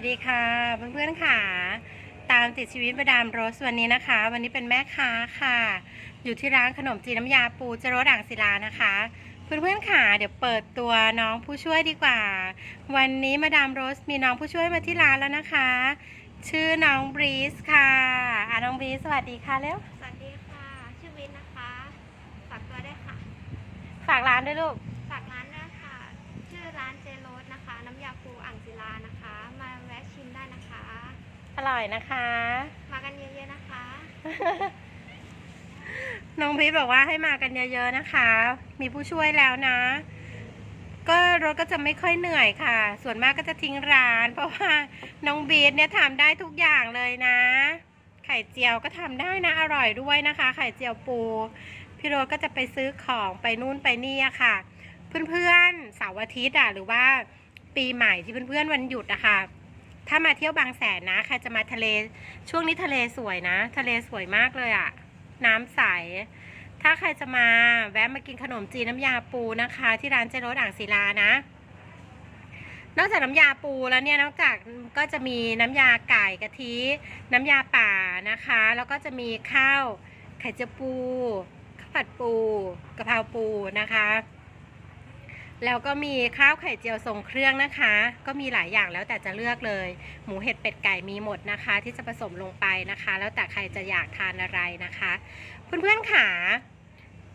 วัสดีค่ะเพื่อนๆค่ะ ตามติดชีวิตประดามโรสวันนี้นะคะ วันนี้เป็นแม่ค้าค่ะ อยู่ที่ร้านขนมจีนน้ำยาปูเจโรด่างศิลานะคะ เพื่อนๆค่ะ เดี๋ยวเปิดตัวน้องผู้ช่วยดีกว่า วันนี้มาดามโรสมีน้องผู้ช่วยมาที่ร้านแล้วนะคะ ชื่อน้องบรีสค่ะอะน้องบรีสสวัสดีค่ะเร็วสวัสดีค่ะ ชื่อวินนะคะ ฝากตัวได้วยค่ะ ฝากร้านด้วยลูก อร่อยนะคะ มากันเยอะๆนะคะ น้องพีทบอกว่าให้มากันเยอะๆนะคะ มีผู้ช่วยแล้วนะ ก็รถก็จะไม่ค่อยเหนื่อยค่ะ ส่วนมากก็จะทิ้งร้าน เพราะว่าน้องบีทเนี่ยทำได้ทุกอย่างเลยนะ ไข่เจียวก็ทำได้นะ อร่อยด้วยนะคะ ไข่เจียวปู พี่โรถก็จะไปซื้อของไปนู่นไปนี่อะค่ะ เพื่อนๆเสาร์อาทิตย์อะหรือว่าปีใหม่ที่เพื่อนๆวันหยุดอะค่ะ ถ้ามาเที่ยวบางแสนนะใครจะมาทะเลช่วงนี้ทะเลสวยนะ ทะเลสวยมากเลยอะน้ำใส ถ้าใครจะมาแวะมากินขนมจีนน้ำยาปูนะคะ ที่ร้านเจโรสอ่างศิลานะ นอกจากน้ำยาปูแล้วเนี่ยนอกจากก็จะมีน้ำยาไก่กะทิ น้ำยาป่านะคะ แล้วก็จะมีข้าวไข่เจียวปูข้าวผัดปูกะเพราปูนะคะ แล้วก็มีข้าวไข่เจียวทรงเครื่องนะคะ ก็มีหลายอย่างแล้วแต่จะเลือกเลย หมูเห็ดเป็ดไก่มีหมดนะคะ ที่จะผสมลงไปนะคะ แล้วแต่ใครจะอยากทานอะไรนะคะ เพื่อนๆขา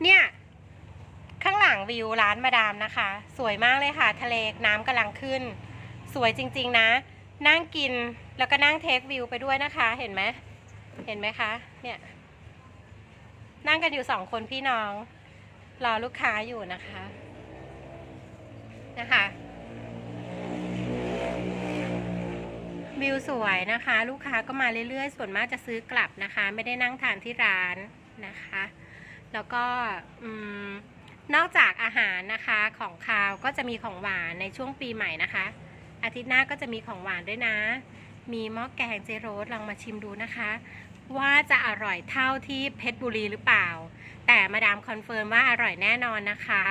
เนี่ยข้างหลังวิวร้านมาดามนะคะ สวยมากเลยค่ะ ทะเลน้ำกำลังขึ้น สวยจริงๆนะ นั่งกินแล้วก็นั่งเทควิวไปด้วยนะคะ เห็นไหมเห็นไหมคะ เนี่ย นั่งกันอยู่สองคนพี่น้อง รอลูกค้าอยู่นะคะ นะคะ วิวสวยนะคะ ลูกค้าก็มาเรื่อยๆ ส่วนมากจะซื้อกลับนะคะ ไม่ได้นั่งทานที่ร้านนะคะ แล้วก็นอกจากอาหารนะคะของคาวก็จะมีของหวานในช่วงปีใหม่นะคะ อาทิตย์หน้าก็จะมีของหวานด้วยนะ มีหม้อแกงเจโรสลองมาชิมดูนะคะ ว่าจะอร่อยเท่าที่เพชรบุรีหรือเปล่า แต่มาดามคอนเฟิร์มว่าอร่อยแน่นอนนะคะ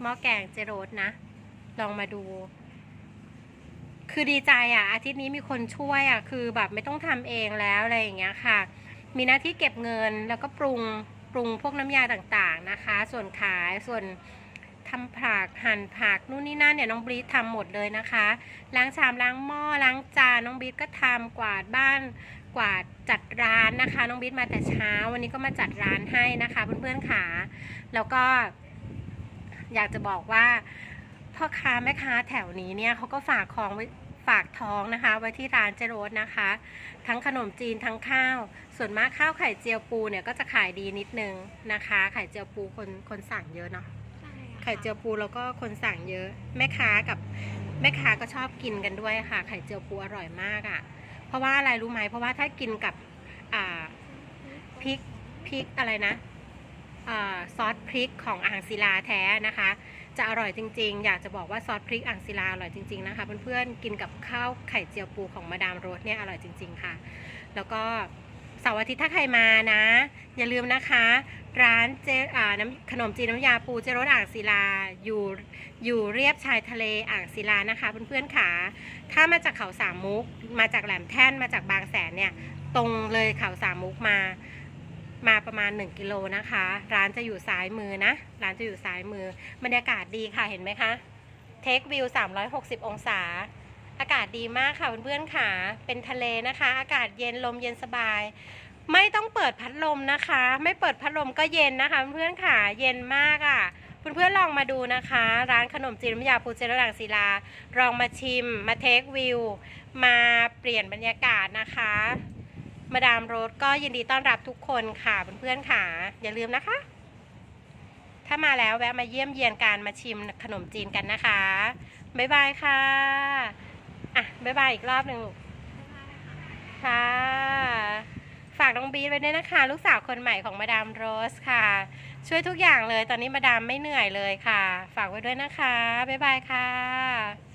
หม้อแกงเจโรสนะ ลองมาดู คือดีใจอะ อาทิตย์นี้มีคนช่วยอะ คือแบบไม่ต้องทำเองแล้วอะไรอย่างเงี้ยค่ะ มีหน้าที่เก็บเงินแล้วก็ปรุงปรุงพวกน้ำยาต่างๆนะคะ ส่วนขายส่วนทำผักหั่นผักนู่นนี่นั่นเนี่ยน้องบรีททำหมดเลยนะคะ ล้างชามล้างหม้อล้างจานน้องบรีทก็ทำกวาดบ้านกวาดจัดร้านนะคะ น้องบรีทมาแต่เช้า วันนี้ก็มาจัดร้านให้นะคะ เพื่อนๆค่ะแล้วก็อยากจะบอกว่า พ่อค้าแม่ค้าแถวนี้เนี่ยเขาก็ฝากของไว้ฝากท้องนะคะ ไว้ที่ร้านเจโรสนะคะ ทั้งขนมจีนทั้งข้าว ส่วนมากข้าวไข่เจียวปูเนี่ยก็จะขายดีนิดนึงนะคะ ไข่เจียวปูคนคนสั่งเยอะเนาะใช่ค่ะไข่เจียวปูแล้วก็คนสั่งเยอะ แม่ค้ากับแม่ค้าก็ชอบกินกันด้วยค่ะ ไข่เจียวปูอร่อยมากอะ่ะ เพราะว่าอะไรรู้ไหมเพราะว่าถ้ากินกับอ่าพริกพริกอะไรนะอาซอสพริกของอ่างศิลาแท้นะคะ จะอร่อยจริงๆ อยากจะบอกว่าซอสพริกอ่างศิลาอร่อยจริงๆนะคะเพื่อนๆ กินกับข้าวไข่เจียวปูของมาดามโรสเนี่ยอร่อยจริง ๆค่ะ แล้วก็เสาร์อาทิตย์ถ้าใครมานะ อย่าลืมนะคะ ร้านเจอ่าน้ำขนมจีนน้ำยาปูเจรสอ่างศิลาอยู่อยู่เรียบชายทะเลอ่างศิลานะคะเพื่อนๆค่ะถ้ามาจากเขาสามมุก มาจากแหลมแท่นมาจากบางแสนเนี่ยตรงเลยเขาสามมุกมา มาประมาณ 1 กิโลนะคะ ร้านจะอยู่ซ้ายมือนะ ร้านจะอยู่ซ้ายมือ บรรยากาศดีค่ะเห็นไหมคะเทควิว 360 องศา อากาศดีมากค่ะเพื่อนๆค่ะ เป็นทะเลนะคะ อากาศเย็นลมเย็นสบาย ไม่ต้องเปิดพัดลมนะคะ ไม่เปิดพัดลมก็เย็นนะคะเพื่อนๆค่ะ เย็นมากอะ่ะเพื่อนๆลองมาดูนะคะ ร้านขนมจีนน้ำยาปูเจริญรังศิลาลองมาชิม มาเทควิว มาเปลี่ยนบรรยากาศนะคะ มาดามโรสก็ยินดีต้อนรับทุกคนค่ะเพื่อนๆค่ะ อย่าลืมนะคะ ถ้ามาแล้วแวะมาเยี่ยมเยียนการมาชิมขนมจีนกันนะคะ บ๊ายบายค่ะ อะ บ๊ายบายอีกรอบหนึ่งลูกค่ะฝากน้องบีไว้ด้วยนะคะ ลูกสาวคนใหม่ของมาดามโรสค่ะ ช่วยทุกอย่างเลยตอนนี้มาดามไม่เหนื่อยเลยค่ะ ฝากไว้ด้วยนะคะ บ๊ายบายค่ะ